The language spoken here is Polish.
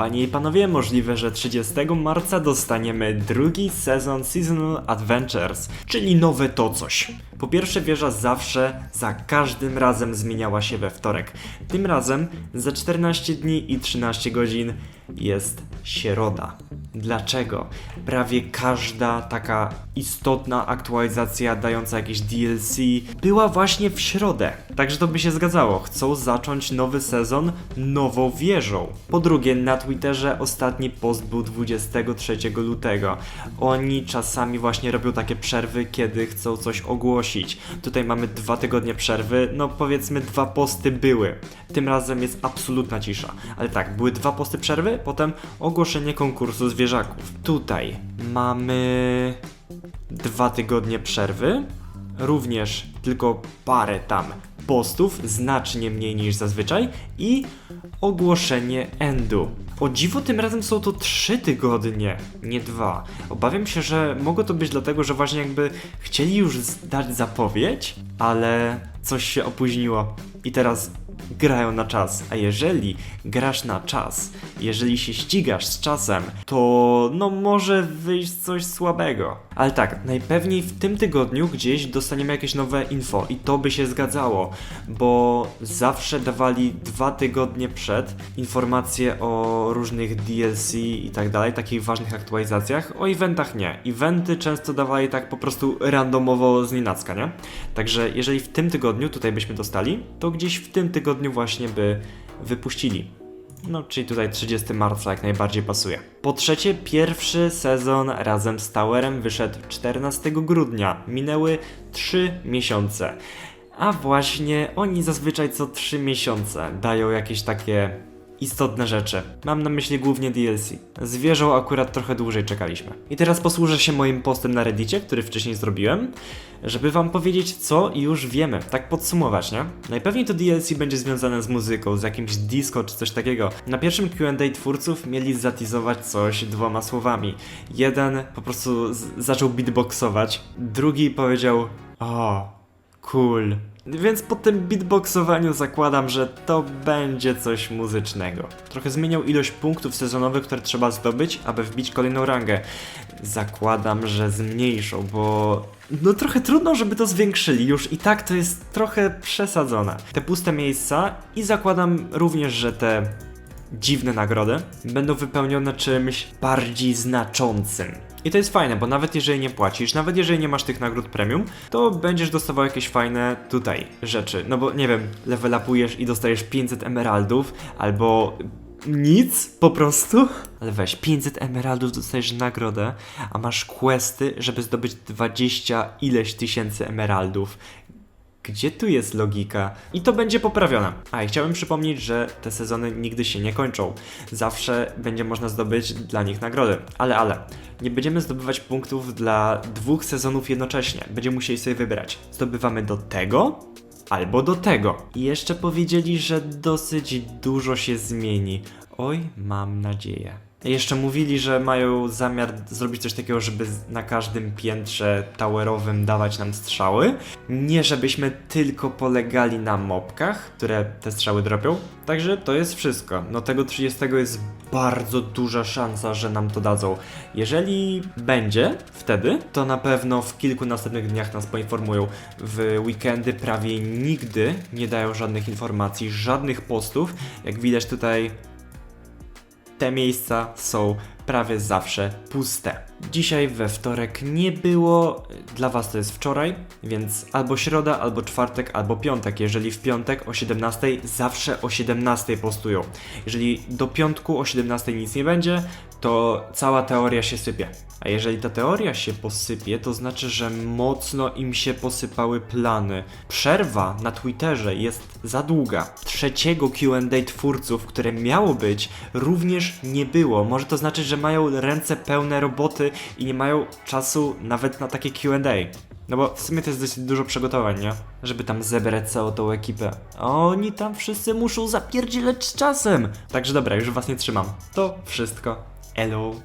Panie i panowie, możliwe, że 30 marca dostaniemy drugi sezon Seasonal Adventures, czyli nowe to coś. Po pierwsze, wieża zawsze, za każdym razem zmieniała się we wtorek. Tym razem za 14 dni i 13 godzin jest środa. Dlaczego? Prawie każda taka istotna aktualizacja dająca jakieś DLC była właśnie w środę. Także to by się zgadzało. Chcą zacząć nowy sezon nową wieżą. Po drugie, na Twitterze ostatni post był 23 lutego. Oni czasami właśnie robią takie przerwy, kiedy chcą coś ogłosić. Tutaj mamy dwa tygodnie przerwy, no powiedzmy dwa posty były. Tym razem jest absolutna cisza. Ale tak, były dwa posty przerwy, potem ogłoszenie konkursu zwierzaków. Tutaj mamy dwa tygodnie przerwy, również tylko parę tam postów, znacznie mniej niż zazwyczaj i ogłoszenie endu. O dziwo tym razem są to trzy tygodnie, nie dwa. Obawiam się, że mogło to być dlatego, że właśnie jakby chcieli już dać zapowiedź, ale coś się opóźniło i teraz grają na czas. A jeżeli grasz na czas, jeżeli się ścigasz z czasem, to no może wyjść coś słabego. Ale tak, najpewniej w tym tygodniu gdzieś dostaniemy jakieś nowe info i to by się zgadzało, bo zawsze dawali dwa tygodnie przed informacje o różnych DLC i tak dalej, takich ważnych aktualizacjach. O eventach nie. Eventy często dawali tak po prostu randomowo z nienacka, nie? Także jeżeli w tym tygodniu tutaj byśmy dostali, to gdzieś w tym tygodniu właśnie by wypuścili. No, czyli tutaj 30 marca jak najbardziej pasuje. Po trzecie, pierwszy sezon razem z Towerem wyszedł 14 grudnia. Minęły 3 miesiące. A właśnie oni zazwyczaj co 3 miesiące dają jakieś takie istotne rzeczy. Mam na myśli głównie DLC. Z wieżą akurat trochę dłużej czekaliśmy. I teraz posłużę się moim postem na Reddicie, który wcześniej zrobiłem, żeby wam powiedzieć, co już wiemy. Tak podsumować, nie? Najpewniej to DLC będzie związane z muzyką, z jakimś disco czy coś takiego. Na pierwszym Q&A twórców mieli zatizować coś dwoma słowami. Jeden po prostu zaczął beatboxować, drugi powiedział o, cool. Więc po tym beatboxowaniu zakładam, że to będzie coś muzycznego. Trochę zmieniał ilość punktów sezonowych, które trzeba zdobyć, aby wbić kolejną rangę. Zakładam, że zmniejszą, bo no trochę trudno, żeby to zwiększyli. Już i tak to jest trochę przesadzone. Te puste miejsca i zakładam również, że te dziwne nagrody będą wypełnione czymś bardziej znaczącym. I to jest fajne, bo nawet jeżeli nie płacisz, nawet jeżeli nie masz tych nagród premium, to będziesz dostawał jakieś fajne tutaj rzeczy. No bo nie wiem, level upujesz i dostajesz 500 emeraldów, albo nic po prostu. Ale weź, 500 emeraldów dostajesz nagrodę, a masz questy, żeby zdobyć 20 ileś tysięcy emeraldów. Gdzie tu jest logika? I to będzie poprawione. A i chciałem przypomnieć, że te sezony nigdy się nie kończą. Zawsze będzie można zdobyć dla nich nagrody. Ale, ale, nie będziemy zdobywać punktów dla dwóch sezonów jednocześnie. Będziemy musieli sobie wybrać. Zdobywamy do tego albo do tego. I jeszcze powiedzieli, że dosyć dużo się zmieni. Oj, mam nadzieję. Jeszcze mówili, że mają zamiar zrobić coś takiego, żeby na każdym piętrze towerowym dawać nam strzały. Nie żebyśmy tylko polegali na mopkach, które te strzały dropią. Także to jest wszystko. No tego 30 jest bardzo duża szansa, że nam to dadzą. Jeżeli będzie wtedy, to na pewno w kilku następnych dniach nas poinformują. W weekendy prawie nigdy nie dają żadnych informacji, żadnych postów. Jak widać tutaj te miejsca są prawie zawsze puste. Dzisiaj we wtorek nie było, dla Was to jest wczoraj, więc albo środa, albo czwartek, albo piątek. Jeżeli w piątek o 17, zawsze o 17 postują. Jeżeli do piątku o 17 nic nie będzie, to cała teoria się sypie. A jeżeli ta teoria się posypie, to znaczy, że mocno im się posypały plany. Przerwa na Twitterze jest za długa. Trzeciego QA twórców, które miało być, również nie było. Może to znaczyć, że mają ręce pełne roboty i nie mają czasu nawet na takie QA. No bo w sumie to jest dosyć dużo przygotowań, nie? Żeby tam zebrać całą tą ekipę. Oni tam wszyscy muszą zapierdzielać z czasem. Także dobra, już was nie trzymam. To wszystko. hello.